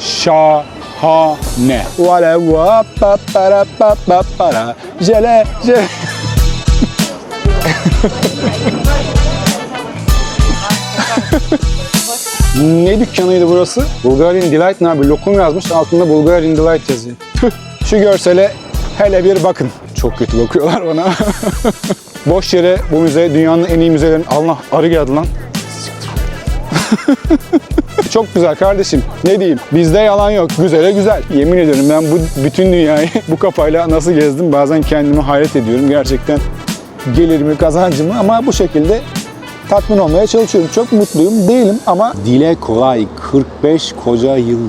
şahane. Vale va pa para pa pa para. Jele jele. ne dükkanıydı burası? Bulgarian Delight ne abi? Lokum yazmış altında Bulgarian Delight yazıyor. Şu görsele hele bir bakın. Çok kötü bakıyorlar bana. Boş yere bu müze dünyanın en iyi müzelerin... Allah arı geldi lan. Çok güzel kardeşim. Ne diyeyim? Bizde yalan yok. Güzele güzel. Yemin ediyorum ben bu bütün dünyayı bu kafayla nasıl gezdim bazen kendimi hayret ediyorum. Gerçekten gelirimi, kazancımı ama bu şekilde tatmin olmaya çalışıyorum. Çok mutluyum değilim ama dile kolay 45 koca yıl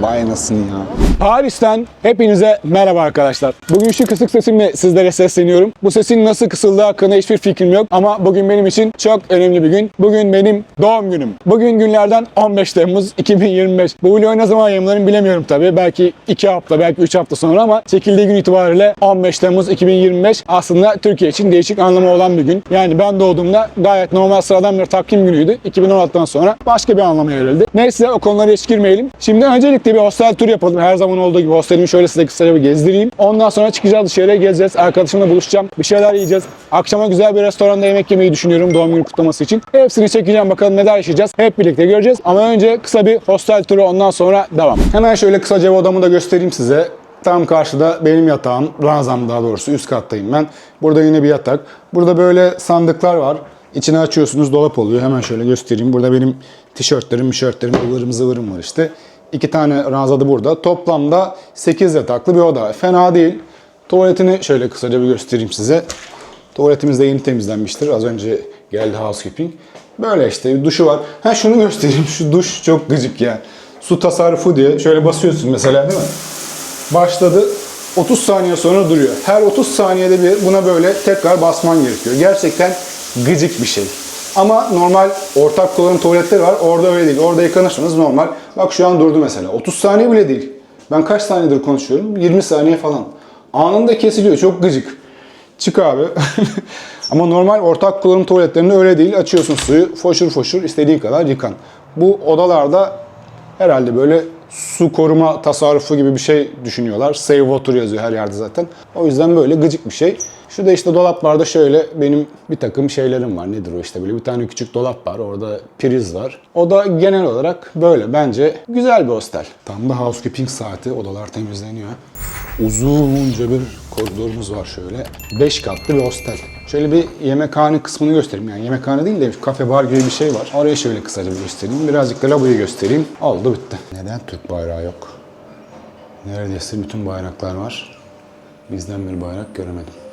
Vay anasını ya. Paris'ten hepinize merhaba arkadaşlar. Bugün şu kısık sesimle sizlere sesleniyorum. Bu sesin nasıl kısıldığı hakkında hiçbir fikrim yok. Ama bugün benim için çok önemli bir gün. Bugün benim doğum günüm. Bugün günlerden 15 Temmuz 2025. Bu videoyu ne zaman yayınlarım bilemiyorum tabii. Belki 2 hafta, belki 3 hafta sonra ama çekildiği gün itibariyle 15 Temmuz 2025 aslında Türkiye için değişik anlamı olan bir gün. Yani ben doğduğumda gayet normal sıradan bir takvim günüydü. 2016'dan sonra başka bir anlama verildi. Neyse o konulara hiç girmeyelim. Şimdi öncelikle bir hostel tur yapalım. Her zaman olduğu gibi hostelimi şöyle size kısaca bir gezdireyim. Ondan sonra çıkacağız dışarıya gezeceğiz. Arkadaşımla buluşacağım. Bir şeyler yiyeceğiz. Akşama güzel bir restoranda yemek yemeyi düşünüyorum doğum günü kutlaması için. Hepsini çekeceğim bakalım neler yaşayacağız. Hep birlikte göreceğiz. Ama önce kısa bir hostel turu ondan sonra devam. Hemen şöyle kısaca odamı da göstereyim size. Tam karşıda benim yatağım, ranzam daha doğrusu üst kattayım ben. Burada yine bir yatak. Burada böyle sandıklar var. İçine açıyorsunuz dolap oluyor. Hemen şöyle göstereyim. Burada benim tişörtlerim, mişörtlerim, ıvırım zıvırım var işte. İki tane ranzadı burada. Toplamda 8 yataklı bir oda. Fena değil. Tuvaletini şöyle kısaca bir göstereyim size. Tuvaletimiz de yeni temizlenmiştir. Az önce geldi housekeeping. Böyle işte duşu var. Ha şunu göstereyim. Şu duş çok gıcık ya. Su tasarrufu diye şöyle basıyorsun mesela değil mi? Başladı. 30 saniye sonra duruyor. Her 30 saniyede bir buna böyle tekrar basman gerekiyor. Gerçekten gıcık bir şey. Ama normal ortak kullanım tuvaletleri var. Orada öyle değil. Orada yıkanırsanız normal. Bak şu an durdu mesela. 30 saniye bile değil. Ben kaç saniyedir konuşuyorum? 20 saniye falan. Anında kesiliyor. Çok gıcık. Çık abi. Ama normal ortak kullanım tuvaletlerinde öyle değil. Açıyorsun suyu, foşur foşur istediğin kadar yıkan. Bu odalarda herhalde böyle su koruma tasarrufu gibi bir şey düşünüyorlar. Save water yazıyor her yerde zaten. O yüzden böyle gıcık bir şey. Şurada işte dolaplarda şöyle benim bir takım şeylerim var. Nedir o işte böyle bir tane küçük dolap var. Orada priz var. O da genel olarak böyle. Bence güzel bir hostel. Tam da housekeeping saati. Odalar temizleniyor. Uzunca bir koridorumuz var şöyle. 5 katlı bir hostel. Şöyle bir yemekhane kısmını göstereyim. Yani yemekhane değil de kafe bar gibi bir şey var. Oraya şöyle kısaca bir göstereyim. Birazcık da lavaboyu göstereyim. Oldu bitti. Neden Türk bayrağı yok? Neredeyse bütün bayraklar var. Bizden bir bayrak göremedim.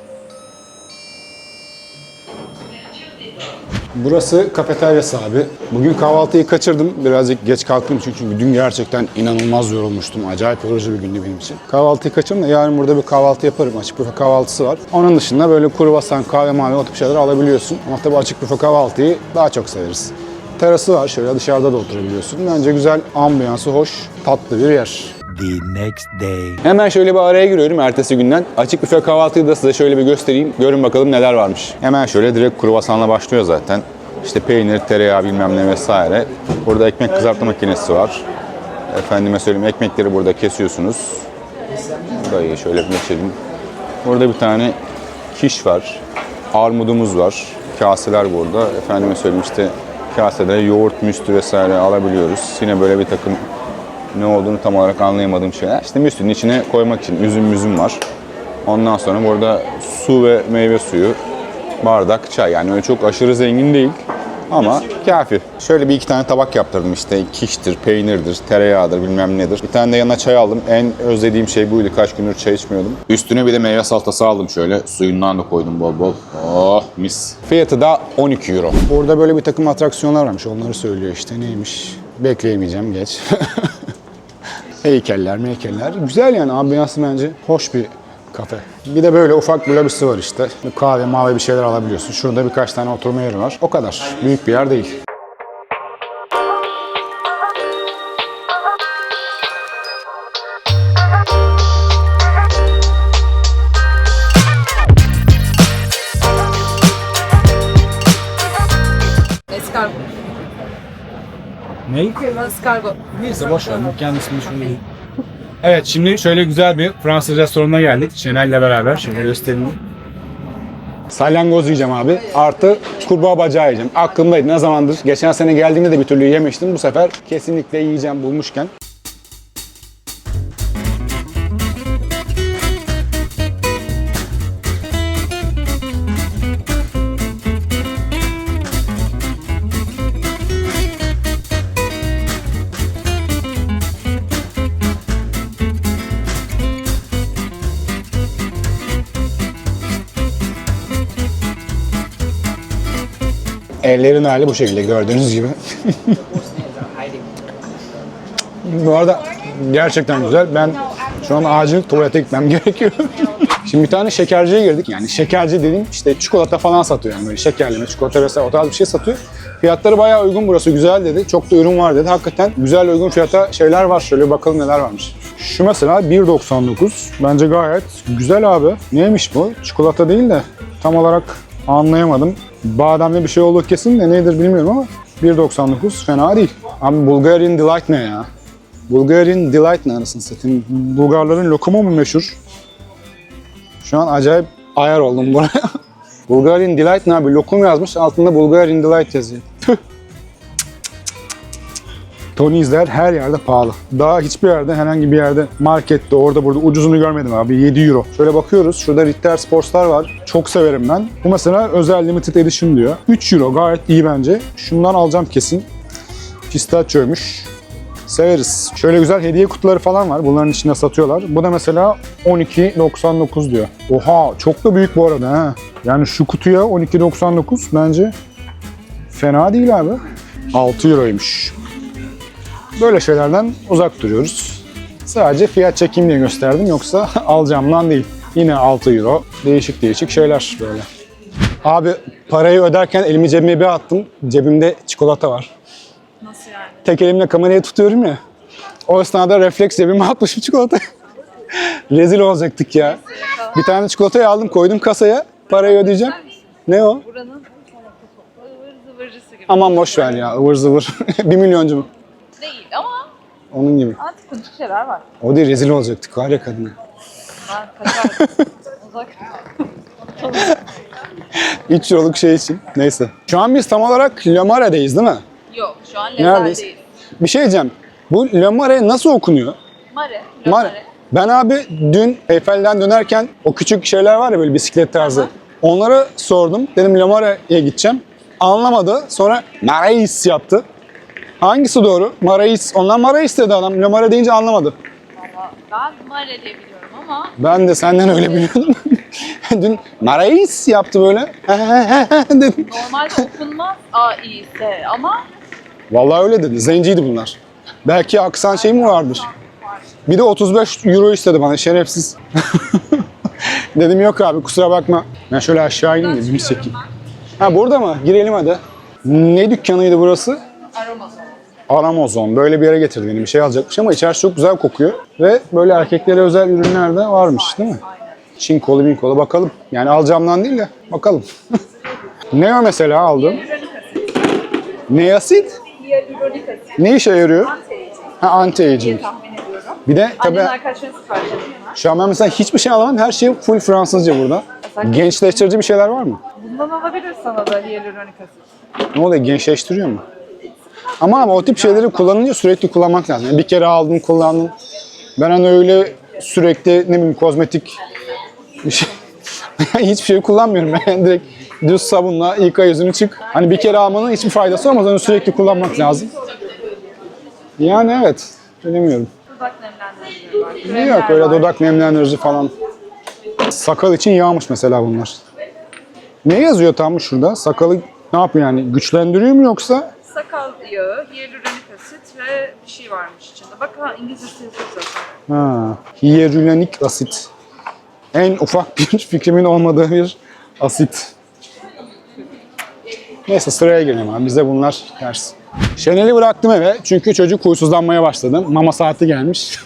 Burası kafeteryası abi. Bugün kahvaltıyı kaçırdım. Birazcık geç kalktım çünkü çünkü dün gerçekten inanılmaz yorulmuştum. Acayip yorucu bir gündü benim için. Kahvaltıyı kaçırdım da yarın burada bir kahvaltı yaparım. Açık büfe kahvaltısı var. Onun dışında böyle kruvasan, kahve mavi o tip şeyler alabiliyorsun. Ama tabii açık büfe kahvaltıyı daha çok severiz. Terası var. Şöyle dışarıda da oturabiliyorsun. Bence güzel, ambiyansı hoş, tatlı bir yer. The next day. Hemen şöyle bir araya giriyorum ertesi günden. Açık büfe kahvaltıyı da size şöyle bir göstereyim. Görün bakalım neler varmış. Hemen şöyle direkt kruvasanla başlıyor zaten. İşte peynir, tereyağı bilmem ne vesaire. Burada ekmek kızartma makinesi var. Efendime söyleyeyim ekmekleri burada kesiyorsunuz. Burayı şöyle bir geçelim. Burada bir tane kiş var. Armudumuz var. Kaseler burada. Efendime söyleyeyim işte kasede yoğurt, müstü vesaire alabiliyoruz. Yine böyle bir takım ne olduğunu tam olarak anlayamadığım şeyler. İşte müslünün içine koymak için üzüm müzüm var. Ondan sonra burada su ve meyve suyu, bardak, çay. Yani öyle çok aşırı zengin değil ama kafi. Şöyle bir iki tane tabak yaptırdım işte. Kiştir, peynirdir, tereyağıdır bilmem nedir. Bir tane de yanına çay aldım. En özlediğim şey buydu. Kaç gündür çay içmiyordum. Üstüne bir de meyve salatası aldım şöyle. Suyundan da koydum bol bol. Oh mis. Fiyatı da 12 euro. Burada böyle bir takım atraksiyonlar varmış. Onları söylüyor işte. Neymiş? Bekleyemeyeceğim geç. Heykeller, meykeller. Güzel yani ambiyansı bence. Hoş bir kafe. Bir de böyle ufak bir lobisi var işte. Kahve, mavi bir şeyler alabiliyorsun. Şurada birkaç tane oturma yeri var. O kadar. Büyük bir yer değil. Escargot. Neyse boş ver. Kendisini şöyle Evet şimdi şöyle güzel bir Fransız restoranına geldik. Şenel'le beraber. Şöyle gösterelim. Salyangoz yiyeceğim abi. Artı kurbağa bacağı yiyeceğim. Aklımdaydı ne zamandır. Geçen sene geldiğimde de bir türlü yemiştim. Bu sefer kesinlikle yiyeceğim bulmuşken. Ellerin hali bu şekilde gördüğünüz gibi. bu arada gerçekten güzel. Ben şu an acil tuvalete gitmem gerekiyor. Şimdi bir tane şekerciye girdik. Yani şekerci dediğim işte çikolata falan satıyor. Yani böyle şekerleme, çikolata vesaire o tarz bir şey satıyor. Fiyatları bayağı uygun burası güzel dedi. Çok da ürün var dedi. Hakikaten güzel uygun fiyata şeyler var. Şöyle bakalım neler varmış. Şu mesela 1.99. Bence gayet güzel abi. Neymiş bu? Çikolata değil de tam olarak anlayamadım. Bademli bir şey olduğu kesin de nedir bilmiyorum ama 1.99 fena değil. Abi Bulgarian Delight ne ya? Bulgarian Delight ne anasını satayım? Bulgarların lokumu mu meşhur? Şu an acayip ayar oldum buraya. Bulgarian Delight ne abi? Lokum yazmış altında Bulgarian Delight yazıyor. Tüh. Tony'sler her yerde pahalı. Daha hiçbir yerde herhangi bir yerde markette orada burada ucuzunu görmedim abi 7 euro. Şöyle bakıyoruz şurada Ritter Sports'lar var. Çok severim ben. Bu mesela özel limited edition diyor. 3 euro gayet iyi bence. Şundan alacağım kesin. Pistachio'ymuş. Severiz. Şöyle güzel hediye kutuları falan var. Bunların içinde satıyorlar. Bu da mesela 12.99 diyor. Oha çok da büyük bu arada ha. Yani şu kutuya 12.99 bence fena değil abi. 6 euroymuş. Böyle şeylerden uzak duruyoruz. Sadece fiyat çekeyim diye gösterdim yoksa alacağımdan değil. Yine 6 euro. Değişik değişik şeyler böyle. Abi parayı öderken elimi cebime bir attım. Cebimde çikolata var. Nasıl yani? Tek elimle kamerayı tutuyorum ya. O esnada refleks cebime atmışım çikolata. Rezil olacaktık ya. Bir tane çikolatayı aldım koydum kasaya. Parayı ödeyeceğim. Ne o? Buranın ıvır zıvırcısı gibi. Aman boş ver ya ıvır zıvır. bir milyoncu mu? Değil ama Onun gibi. antik kuntik şeyler var. O değil rezil olacaktık ya kadına. Ben kaçar. Uzak. 3 euroluk şey için. Neyse. Şu an biz tam olarak Lamare'deyiz değil mi? Yok şu an Neredeyiz? Bir şey diyeceğim. Bu Lamare nasıl okunuyor? Mare. Mare. Ben abi dün Eyfel'den dönerken o küçük şeyler var ya böyle bisiklet tarzı. Onlara sordum. Dedim Lamare'ye gideceğim. Anlamadı. Sonra Marais yaptı. Hangisi doğru? Marais. Ondan Marais dedi adam. Lamare deyince anlamadı. Valla ben Mare diye biliyorum ama Ben de senden öyle biliyordum. dün Marais yaptı böyle. dedim. normalde okunmaz A, I, S ama Vallahi öyle dedi. Zenciydi bunlar. Belki aksan şey mi vardır? Bir de 35 euro istedi bana şerefsiz. Dedim yok abi kusura bakma. Ben şöyle aşağı ineyim de bir çekeyim. Ha burada mı? Girelim hadi. Ne dükkanıydı burası? aroması. Aramozon. Böyle bir yere getirdi beni. Bir şey alacakmış ama içerisi çok güzel kokuyor. Ve böyle erkeklere özel ürünler de varmış değil mi? Çin kolu min kolu bakalım. Yani alacağımdan değil de bakalım. ne o mesela aldım? Ne asit? Ne işe yarıyor? Ha anti-aging. Bir de tabii şu an ben mesela hiçbir şey alamam. Her şey full Fransızca burada. Gençleştirici bir şeyler var mı? Bundan alabilir sana da hyaluronik asit. Ne oluyor? Gençleştiriyor mu? Ama ama o tip şeyleri kullanınca sürekli kullanmak lazım. Yani bir kere aldım, kullandım. Ben hani öyle sürekli ne bileyim kozmetik bir şey hiçbir şey kullanmıyorum. Ben direkt düz sabunla yıka yüzünü çık. Hani bir kere almanın hiçbir faydası olmaz. Onu sürekli kullanmak lazım. Yani evet. Bilemiyorum. Yok öyle dudak nemlendirici falan. Sakal için yağmış mesela bunlar. Ne yazıyor tam şurada? Sakalı ne yapıyor yani? Güçlendiriyor mu yoksa? Yağı, hyaluronik asit ve bir şey varmış içinde. Bak ha İngilizcesi yazıyor zaten. Ha, hyaluronik asit. En ufak bir fikrimin olmadığı bir asit. Neyse sıraya girelim abi. Bize bunlar ters. Şenel'i bıraktım eve çünkü çocuk huysuzlanmaya başladı. Mama saati gelmiş.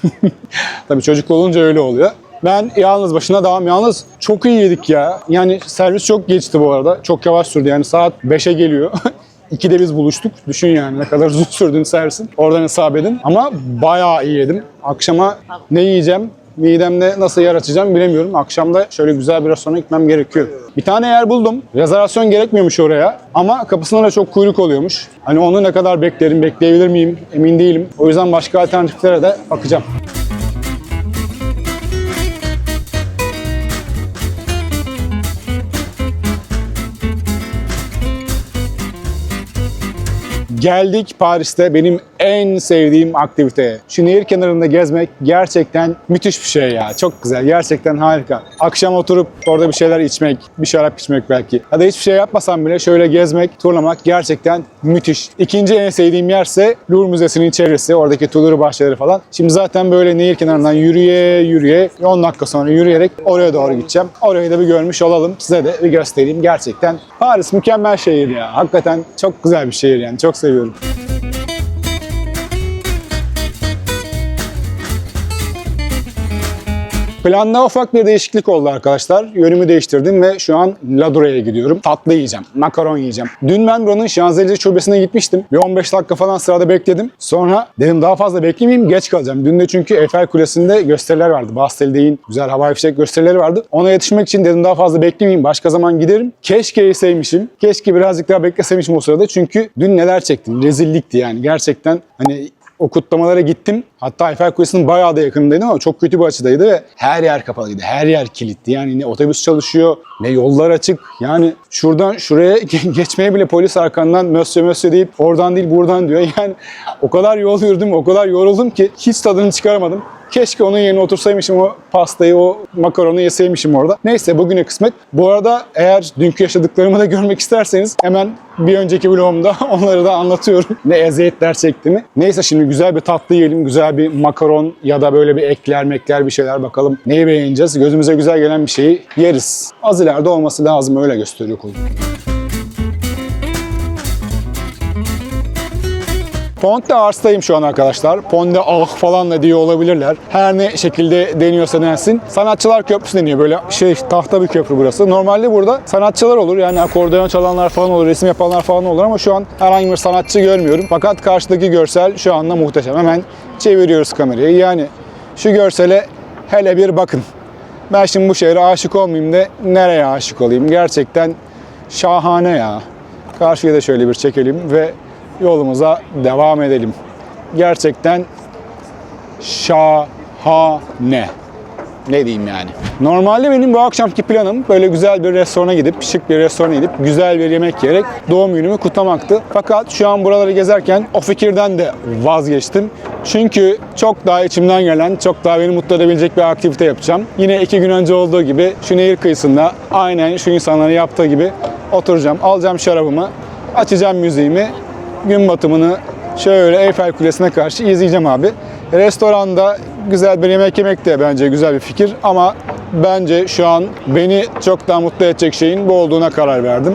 Tabii çocuk olunca öyle oluyor. Ben yalnız başına devam. Yalnız çok iyi yedik ya. Yani servis çok geçti bu arada. Çok yavaş sürdü. Yani saat 5'e geliyor. İkide biz buluştuk. Düşün yani ne kadar uzun sürdüğünü sersin. Oradan hesap edin. Ama bayağı iyi yedim. Akşama ne yiyeceğim? Midemde nasıl yer açacağım bilemiyorum. Akşamda şöyle güzel bir restorana gitmem gerekiyor. Bir tane yer buldum. Rezervasyon gerekmiyormuş oraya. Ama kapısında da çok kuyruk oluyormuş. Hani onu ne kadar beklerim, bekleyebilir miyim emin değilim. O yüzden başka alternatiflere de bakacağım. Geldik Paris'te benim en sevdiğim aktiviteye. Şu nehir kenarında gezmek gerçekten müthiş bir şey ya. Çok güzel, gerçekten harika. Akşam oturup orada bir şeyler içmek, bir şarap içmek belki. Ya da hiçbir şey yapmasam bile şöyle gezmek, turlamak gerçekten müthiş. İkinci en sevdiğim yerse Louvre Müzesi'nin çevresi, oradaki tulur bahçeleri falan. Şimdi zaten böyle nehir kenarından yürüye yürüye 10 dakika sonra yürüyerek oraya doğru gideceğim. Orayı da bir görmüş olalım. Size de bir göstereyim. Gerçekten Paris mükemmel şehir ya. Hakikaten çok güzel bir şehir yani. Çok seviyorum seviyorum. Planda ufak bir değişiklik oldu arkadaşlar. Yönümü değiştirdim ve şu an Ladure'ye gidiyorum. Tatlı yiyeceğim, makaron yiyeceğim. Dün ben buranın Şanzelize şubesine gitmiştim. Bir 15 dakika falan sırada bekledim. Sonra dedim daha fazla beklemeyeyim, geç kalacağım. Dün de çünkü Eiffel Kulesi'nde gösteriler vardı. Bastel'deyin güzel havai fişek gösterileri vardı. Ona yetişmek için dedim daha fazla beklemeyeyim, başka zaman giderim. Keşke yeseymişim. Keşke birazcık daha bekleseymişim o sırada. Çünkü dün neler çektim. Rezillikti yani. Gerçekten hani o kutlamalara gittim. Hatta Eiffel Kulesi'nin bayağı da yakınındaydım ama çok kötü bir açıdaydı ve her yer kapalıydı. Her yer kilitli. Yani ne otobüs çalışıyor ne yollar açık. Yani şuradan şuraya geçmeye bile polis arkandan mösyö mösyö deyip oradan değil buradan diyor. Yani o kadar yol yürüdüm, o kadar yoruldum ki hiç tadını çıkaramadım. Keşke onun yerine otursaymışım o pastayı, o makaronu yeseymişim orada. Neyse bugüne kısmet. Bu arada eğer dünkü yaşadıklarımı da görmek isterseniz hemen bir önceki vlogumda onları da anlatıyorum. Ne eziyetler çektiğimi. Neyse şimdi güzel bir tatlı yiyelim. Güzel bir makaron ya da böyle bir ekler mekler bir şeyler bakalım. Neyi beğeneceğiz? Gözümüze güzel gelen bir şeyi yeriz. Az ileride olması lazım öyle gösteriyor kolu. Pont de Ars'tayım şu an arkadaşlar. Pont de Ah falan da diyor olabilirler. Her ne şekilde deniyorsa densin. Sanatçılar Köprüsü deniyor. Böyle şey tahta bir köprü burası. Normalde burada sanatçılar olur. Yani akordeon çalanlar falan olur, resim yapanlar falan olur ama şu an herhangi bir sanatçı görmüyorum. Fakat karşıdaki görsel şu anda muhteşem. Hemen çeviriyoruz kamerayı. Yani şu görsele hele bir bakın. Ben şimdi bu şehre aşık olmayayım da nereye aşık olayım? Gerçekten şahane ya. Karşıya da şöyle bir çekelim ve yolumuza devam edelim. Gerçekten şahane. Ne diyeyim yani. Normalde benim bu akşamki planım böyle güzel bir restorana gidip, şık bir restorana gidip güzel bir yemek yiyerek doğum günümü kutlamaktı. Fakat şu an buraları gezerken o fikirden de vazgeçtim. Çünkü çok daha içimden gelen, çok daha beni mutlu edebilecek bir aktivite yapacağım. Yine iki gün önce olduğu gibi şu nehir kıyısında aynen şu insanların yaptığı gibi oturacağım, alacağım şarabımı, açacağım müziğimi, gün batımını şöyle Eyfel Kulesi'ne karşı izleyeceğim abi. Restoranda güzel bir yemek yemek de bence güzel bir fikir ama bence şu an beni çok daha mutlu edecek şeyin bu olduğuna karar verdim.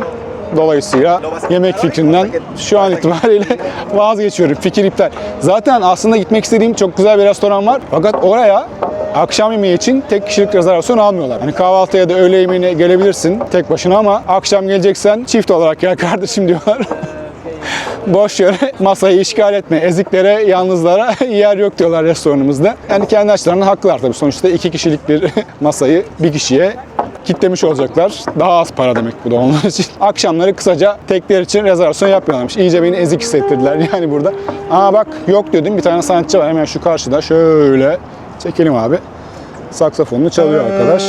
Dolayısıyla yemek fikrinden şu an itibariyle vazgeçiyorum. Fikir iptal. Zaten aslında gitmek istediğim çok güzel bir restoran var. Fakat oraya akşam yemeği için tek kişilik rezervasyon almıyorlar. Hani kahvaltıya da öğle yemeğine gelebilirsin tek başına ama akşam geleceksen çift olarak gel kardeşim diyorlar. boş yere masayı işgal etme. Eziklere, yalnızlara yer yok diyorlar restoranımızda. Yani kendi açılarından haklılar tabii. Sonuçta iki kişilik bir masayı bir kişiye kitlemiş olacaklar. Daha az para demek bu da onlar için. Akşamları kısaca tekler için rezervasyon yapmıyorlarmış. İyice beni ezik hissettirdiler yani burada. Aa bak yok dedim bir tane sanatçı var hemen şu karşıda. Şöyle çekelim abi. Saksafonunu çalıyor arkadaş.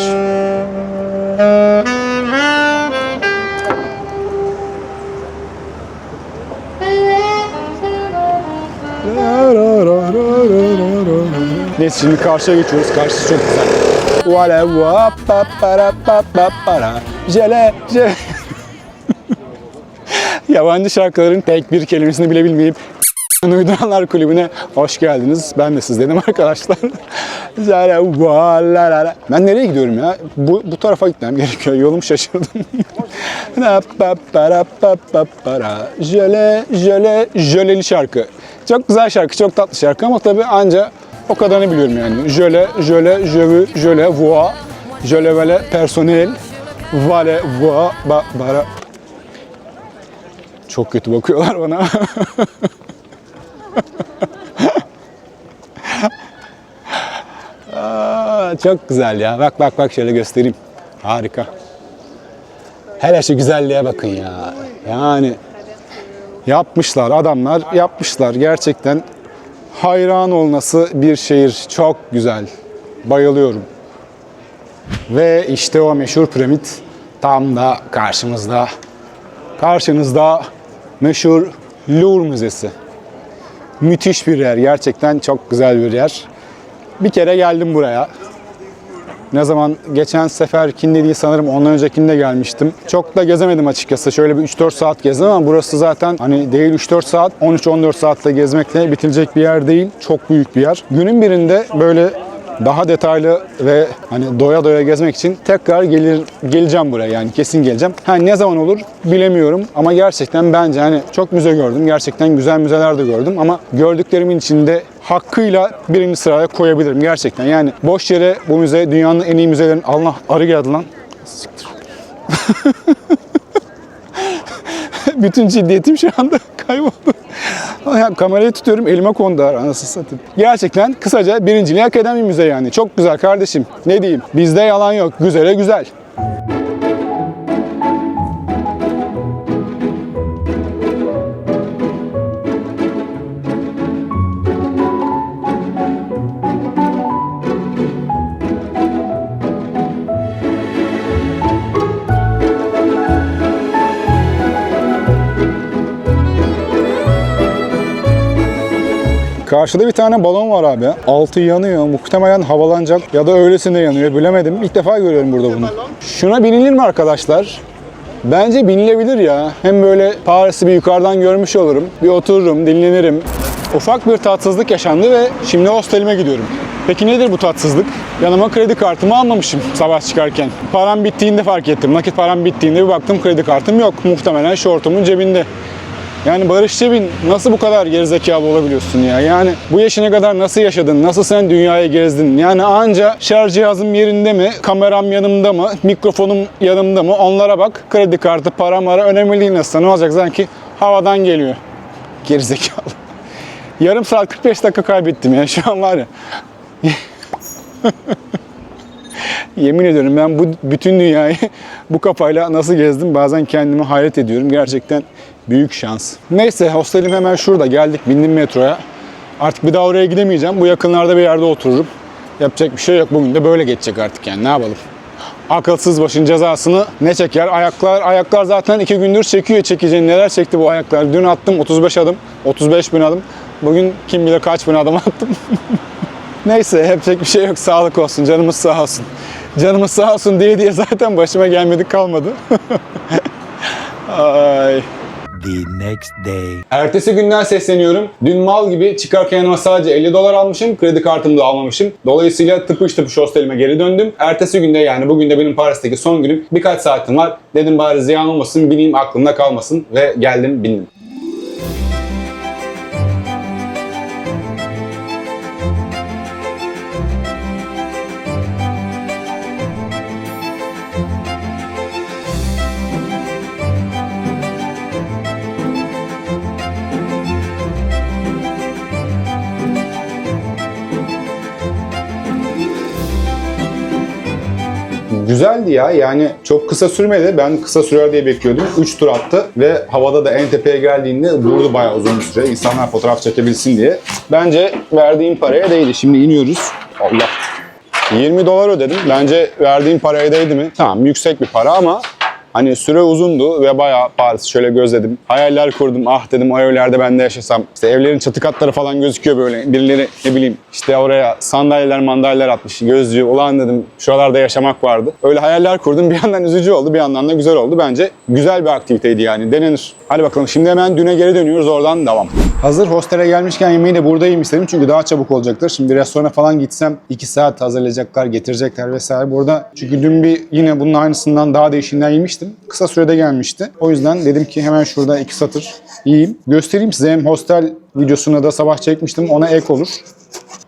Neyse şimdi karşıya geçiyoruz. Karşısı çok güzel. Vale va pa para pa pa para. Jele jele. Yabancı şarkıların tek bir kelimesini bile bilmeyip Uyduranlar Kulübü'ne hoş geldiniz. Ben de siz dedim arkadaşlar. Ben nereye gidiyorum ya? Bu, bu tarafa gitmem gerekiyor. Yolum şaşırdım. Jöle jöle jöleli şarkı. Çok güzel şarkı, çok tatlı şarkı ama tabii anca o kadarını biliyorum yani. Jöle, jöle, jövü, jöle, voix, jöle vele, personel, vale, voix, ba, bara. Çok kötü bakıyorlar bana. Çok güzel ya. Bak bak bak şöyle göstereyim. Harika. Hele şu güzelliğe bakın ya. Yani yapmışlar adamlar yapmışlar gerçekten hayran olması bir şehir. Çok güzel. Bayılıyorum. Ve işte o meşhur piramit tam da karşımızda. Karşınızda meşhur Louvre Müzesi. Müthiş bir yer. Gerçekten çok güzel bir yer. Bir kere geldim buraya ne zaman geçen seferkinde değil sanırım ondan öncekinde gelmiştim. Çok da gezemedim açıkçası. Şöyle bir 3-4 saat gezdim ama burası zaten hani değil 3-4 saat 13-14 saatte gezmekle bitilecek bir yer değil. Çok büyük bir yer. Günün birinde böyle daha detaylı ve hani doya doya gezmek için tekrar gelir geleceğim buraya yani kesin geleceğim. Ha ne zaman olur bilemiyorum ama gerçekten bence hani çok müze gördüm. Gerçekten güzel müzeler de gördüm ama gördüklerimin içinde hakkıyla birinci sıraya koyabilirim gerçekten. Yani boş yere bu müze dünyanın en iyi müzelerin Allah arı geldi lan. Bütün ciddiyetim şu anda kayboldu. Ya, kamerayı tutuyorum elime kondu anasını satayım. Gerçekten kısaca birinciliği hak eden bir müze yani. Çok güzel kardeşim. Ne diyeyim? Bizde yalan yok. Güzele güzel. Karşıda bir tane balon var abi. Altı yanıyor. Muhtemelen havalanacak ya da öylesine yanıyor. Bilemedim. İlk defa görüyorum burada bunu. Şuna binilir mi arkadaşlar? Bence binilebilir ya. Hem böyle Paris'i bir yukarıdan görmüş olurum. Bir otururum, dinlenirim. Ufak bir tatsızlık yaşandı ve şimdi hostelime gidiyorum. Peki nedir bu tatsızlık? Yanıma kredi kartımı almamışım sabah çıkarken. Param bittiğinde fark ettim. Nakit param bittiğinde bir baktım kredi kartım yok. Muhtemelen şortumun cebinde. Yani Barış Çevin nasıl bu kadar gerizekalı olabiliyorsun ya? Yani bu yaşına kadar nasıl yaşadın? Nasıl sen dünyayı gezdin? Yani anca şarj cihazım yerinde mi? Kameram yanımda mı? Mikrofonum yanımda mı? Onlara bak. Kredi kartı, para mara önemli değil nasılsa. Ne olacak sanki havadan geliyor. Gerizekalı. Yarım saat 45 dakika kaybettim ya şu an var ya. Yemin ediyorum ben bu bütün dünyayı bu kafayla nasıl gezdim bazen kendimi hayret ediyorum. Gerçekten büyük şans. Neyse hostelim hemen şurada. Geldik bindim metroya. Artık bir daha oraya gidemeyeceğim. Bu yakınlarda bir yerde otururum. Yapacak bir şey yok. Bugün de böyle geçecek artık yani ne yapalım. Akılsız başın cezasını ne çeker? Ayaklar ayaklar zaten iki gündür çekiyor çekeceğini. Neler çekti bu ayaklar? Dün attım 35 adım, 35 bin adım. Bugün kim bilir kaç bin adım attım. Neyse yapacak bir şey yok. Sağlık olsun. Canımız sağ olsun. Canımız sağ olsun diye diye zaten başıma gelmedik kalmadı. Ay. The next day. Ertesi günden sesleniyorum. Dün mal gibi çıkarken yanıma sadece 50 dolar almışım. Kredi kartımı da almamışım. Dolayısıyla tıpış tıpış hostelime geri döndüm. Ertesi günde yani bugün de benim Paris'teki son günüm. Birkaç saatim var. Dedim bari ziyan olmasın, bineyim aklımda kalmasın. Ve geldim bindim. Güzeldi ya yani çok kısa sürmedi. Ben kısa sürer diye bekliyordum. 3 tur attı ve havada da en tepeye geldiğinde durdu bayağı uzun bir süre. İnsanlar fotoğraf çekebilsin diye. Bence verdiğim paraya değdi. Şimdi iniyoruz. Allah. 20 dolar ödedim. Bence verdiğim paraya değdi mi? Tamam yüksek bir para ama Hani süre uzundu ve bayağı Paris'i şöyle gözledim. Hayaller kurdum. Ah dedim o evlerde ben de yaşasam. İşte evlerin çatı katları falan gözüküyor böyle. Birileri ne bileyim işte oraya sandalyeler mandalyeler atmış. Gözcü. Ulan dedim şuralarda yaşamak vardı. Öyle hayaller kurdum. Bir yandan üzücü oldu bir yandan da güzel oldu. Bence güzel bir aktiviteydi yani. Denenir. Hadi bakalım şimdi hemen düne geri dönüyoruz oradan devam. Hazır hostele gelmişken yemeği de burada yiyeyim istedim çünkü daha çabuk olacaktır. Şimdi restorana falan gitsem 2 saat hazırlayacaklar, getirecekler vesaire. Burada çünkü dün bir yine bunun aynısından daha değişinden yemiştim. Kısa sürede gelmişti. O yüzden dedim ki hemen şurada iki satır yiyeyim. Göstereyim size hem hostel videosuna da sabah çekmiştim. Ona ek olur.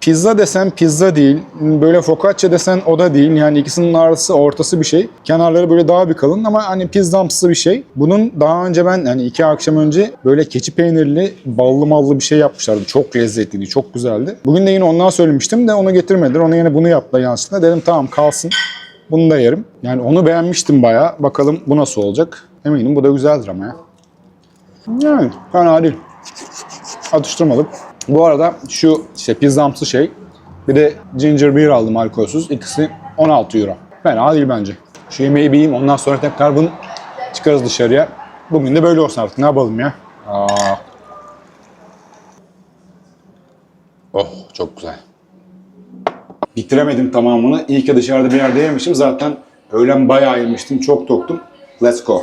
Pizza desen pizza değil. Böyle focaccia desen o da değil. Yani ikisinin arası ortası bir şey. Kenarları böyle daha bir kalın ama hani pizzamsı bir şey. Bunun daha önce ben hani iki akşam önce böyle keçi peynirli ballı mallı bir şey yapmışlardı. Çok lezzetliydi, çok güzeldi. Bugün de yine ondan söylemiştim de onu getirmediler. Ona yine bunu yaptılar yanlışlıkla. Dedim tamam kalsın. Bunu da yerim. Yani onu beğenmiştim bayağı. Bakalım bu nasıl olacak. Eminim bu da güzeldir ama ya. Yani fena değil. Atıştırmalık. Bu arada şu işte pizzamsı şey bir de ginger beer aldım alkolsüz. İkisi 16 euro. Fena değil bence. Şu yemeği bir yiyeyim ondan sonra tekrar bunu çıkarız dışarıya. Bugün de böyle olsun artık ne yapalım ya. Aa. Oh çok güzel. Bitiremedim tamamını. İyi ki dışarıda bir yerde yemişim. Zaten öğlen bayağı yemiştim. Çok toktum. Let's go.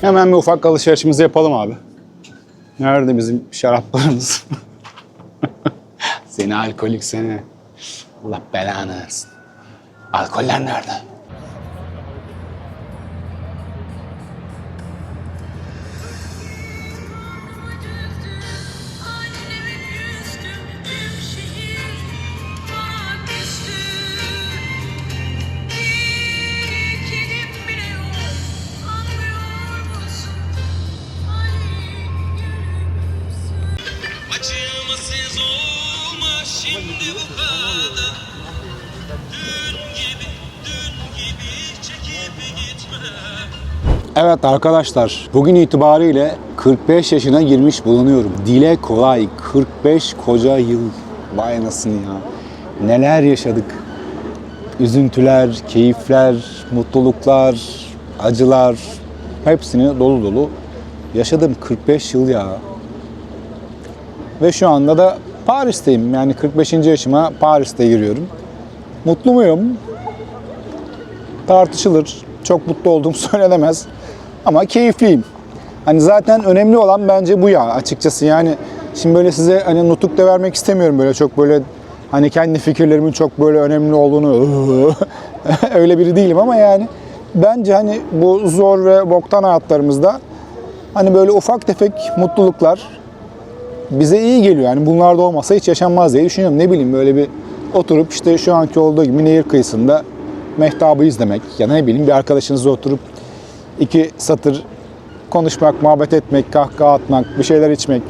Hemen bir ufak alışverişimizi yapalım abi. Nerede bizim şaraplarımız? seni alkolik seni. Allah belanı versin. Alkoller nerede? Evet arkadaşlar, bugün itibariyle 45 yaşına girmiş bulunuyorum. Dile kolay, 45 koca yıl. Vay anasını ya. Neler yaşadık. Üzüntüler, keyifler, mutluluklar, acılar. Hepsini dolu dolu yaşadım 45 yıl ya. Ve şu anda da Paris'teyim. Yani 45. yaşıma Paris'te giriyorum. Mutlu muyum? tartışılır. Çok mutlu olduğum söylenemez. Ama keyifliyim. Hani zaten önemli olan bence bu ya açıkçası. Yani şimdi böyle size hani nutuk da vermek istemiyorum böyle çok böyle hani kendi fikirlerimin çok böyle önemli olduğunu öyle biri değilim ama yani bence hani bu zor ve boktan hayatlarımızda hani böyle ufak tefek mutluluklar bize iyi geliyor. Yani bunlar da olmasa hiç yaşanmaz diye düşünüyorum. Ne bileyim böyle bir oturup işte şu anki olduğu gibi nehir kıyısında mehtabı izlemek ya ne bileyim bir arkadaşınızla oturup iki satır konuşmak, muhabbet etmek, kahkaha atmak, bir şeyler içmek,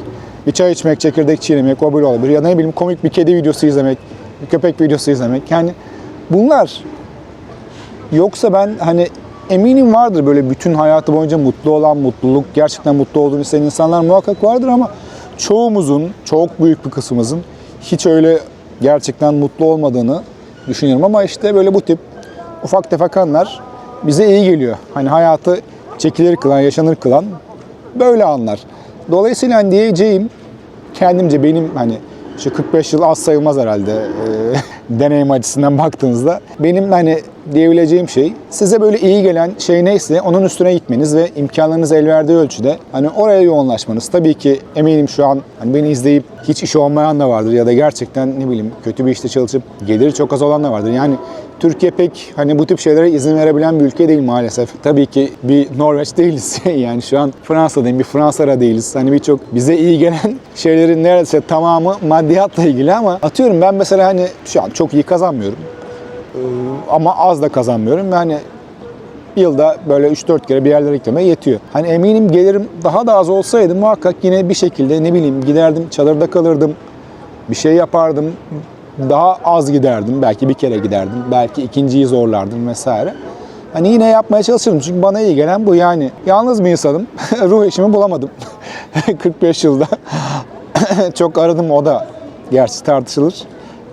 bir çay içmek, çekirdek çiğnemek, o böyle olabilir. Ya ne bileyim komik bir kedi videosu izlemek, bir köpek videosu izlemek. Yani bunlar Yoksa ben hani eminim vardır böyle bütün hayatı boyunca mutlu olan, mutluluk, gerçekten mutlu olduğunu isteyen insanlar muhakkak vardır ama çoğumuzun, çok büyük bir kısmımızın hiç öyle gerçekten mutlu olmadığını düşünüyorum. Ama işte böyle bu tip ufak tefek anlar bize iyi geliyor. Hani hayatı çekilir kılan, yaşanır kılan böyle anlar. Dolayısıyla hani diyeceğim kendimce benim hani şu 45 yıl az sayılmaz herhalde e, deneyim açısından baktığınızda. Benim hani diyebileceğim şey size böyle iyi gelen şey neyse onun üstüne gitmeniz ve imkanlarınız el verdiği ölçüde hani oraya yoğunlaşmanız. Tabii ki eminim şu an hani beni izleyip hiç işi olmayan da vardır ya da gerçekten ne bileyim kötü bir işte çalışıp geliri çok az olan da vardır. Yani Türkiye pek hani bu tip şeylere izin verebilen bir ülke değil maalesef. Tabii ki bir Norveç değiliz. yani şu an Fransa'dayım, bir Fransa'da değiliz. Hani birçok bize iyi gelen şeylerin neredeyse tamamı maddiyatla ilgili ama atıyorum ben mesela hani şu an çok iyi kazanmıyorum. Ee, ama az da kazanmıyorum. Yani yılda böyle 3-4 kere bir yerlere gitmeme yetiyor. Hani eminim gelirim daha da az olsaydı muhakkak yine bir şekilde ne bileyim giderdim, çadırda kalırdım, bir şey yapardım, daha az giderdim. Belki bir kere giderdim, belki ikinciyi zorlardım vesaire. Hani yine yapmaya çalışırdım çünkü bana iyi gelen bu yani. Yalnız bir insanım, ruh eşimi bulamadım 45 yılda. Çok aradım o da gerçi tartışılır.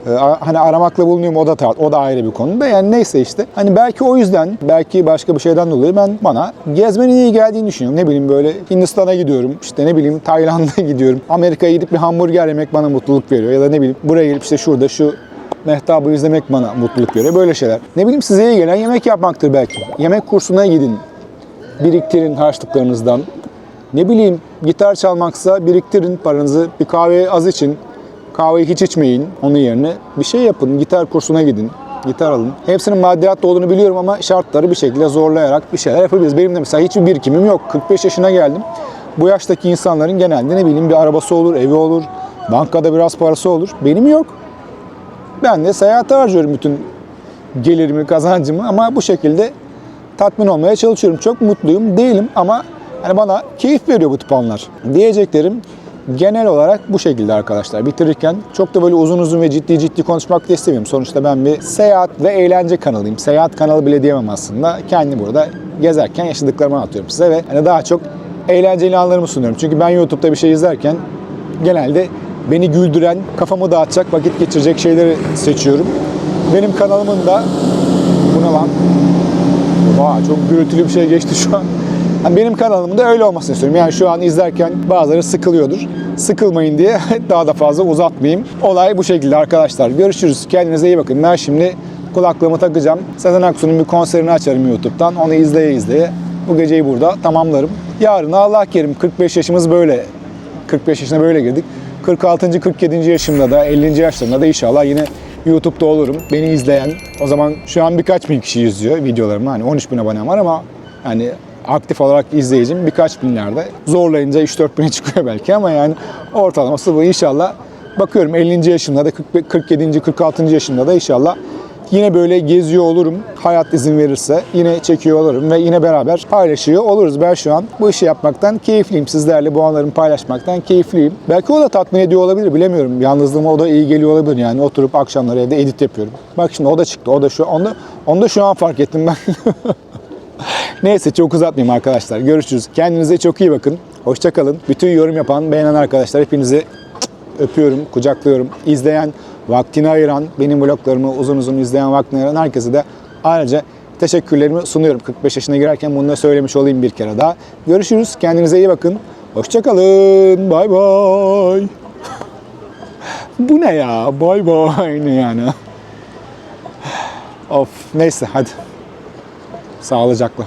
Ee, hani aramakla bulunuyor mu o da tart, o da ayrı bir konu da yani neyse işte. Hani belki o yüzden, belki başka bir şeyden dolayı ben bana gezmenin iyi geldiğini düşünüyorum. Ne bileyim böyle Hindistan'a gidiyorum, işte ne bileyim Tayland'a gidiyorum. Amerika'ya gidip bir hamburger yemek bana mutluluk veriyor. Ya da ne bileyim buraya gelip işte şurada şu mehtabı izlemek bana mutluluk veriyor. Böyle şeyler. Ne bileyim size iyi gelen yemek yapmaktır belki. Yemek kursuna gidin. Biriktirin harçlıklarınızdan. Ne bileyim gitar çalmaksa biriktirin paranızı. Bir kahve az için. Kahveyi hiç içmeyin. Onun yerine bir şey yapın. Gitar kursuna gidin. gitar alın. Hepsinin maddiyatlı olduğunu biliyorum ama şartları bir şekilde zorlayarak bir şeyler yapabiliriz. Benim de mesela hiçbir birikimim yok. 45 yaşına geldim. Bu yaştaki insanların genelde ne bileyim bir arabası olur, evi olur, bankada biraz parası olur. Benim yok. Ben de seyahate harcıyorum bütün gelirimi, kazancımı ama bu şekilde tatmin olmaya çalışıyorum. Çok mutluyum değilim ama hani bana keyif veriyor bu tip anlar. Diyeceklerim genel olarak bu şekilde arkadaşlar. Bitirirken çok da böyle uzun uzun ve ciddi ciddi konuşmak da istemiyorum. Sonuçta ben bir seyahat ve eğlence kanalıyım. Seyahat kanalı bile diyemem aslında. Kendi burada gezerken yaşadıklarımı anlatıyorum size ve hani daha çok eğlenceli anlarımı sunuyorum. Çünkü ben YouTube'da bir şey izlerken genelde beni güldüren, kafamı dağıtacak, vakit geçirecek şeyleri seçiyorum. Benim kanalımın da bu lan? Vay çok gürültülü bir şey geçti şu an. Yani benim kanalımın da öyle olmasını istiyorum. Yani şu an izlerken bazıları sıkılıyordur. Sıkılmayın diye daha da fazla uzatmayayım. Olay bu şekilde arkadaşlar. Görüşürüz. Kendinize iyi bakın. Ben şimdi kulaklığımı takacağım. Sezen Aksu'nun bir konserini açarım YouTube'dan. Onu izleye izleye bu geceyi burada tamamlarım. Yarın Allah kerim 45 yaşımız böyle. 45 yaşına böyle girdik. 46. 47. yaşımda da 50. yaşlarında da inşallah yine YouTube'da olurum. Beni izleyen o zaman şu an birkaç bin kişi izliyor videolarımı. Hani 13 bin abonem var ama hani aktif olarak izleyicim birkaç binlerde. Zorlayınca 3-4 bine çıkıyor belki ama yani ortalaması bu inşallah. Bakıyorum 50. yaşımda da 40 47. 46. yaşımda da inşallah Yine böyle geziyor olurum. Hayat izin verirse yine çekiyor olurum ve yine beraber paylaşıyor oluruz. Ben şu an bu işi yapmaktan keyifliyim. Sizlerle bu anlarımı paylaşmaktan keyifliyim. Belki o da tatmin ediyor olabilir bilemiyorum. Yalnızlığıma o da iyi geliyor olabilir yani. Oturup akşamları evde edit yapıyorum. Bak şimdi o da çıktı. O da şu onda onu da şu an fark ettim ben. Neyse çok uzatmayayım arkadaşlar. Görüşürüz. Kendinize çok iyi bakın. Hoşçakalın. Bütün yorum yapan, beğenen arkadaşlar hepinizi öpüyorum, kucaklıyorum. İzleyen, vaktini ayıran, benim vloglarımı uzun uzun izleyen, vaktini ayıran herkese de ayrıca teşekkürlerimi sunuyorum. 45 yaşına girerken bunu da söylemiş olayım bir kere daha. Görüşürüz. Kendinize iyi bakın. Hoşçakalın. Bay bay. Bu ne ya? Bay bay ne yani? Of neyse hadi. Sağlıcakla.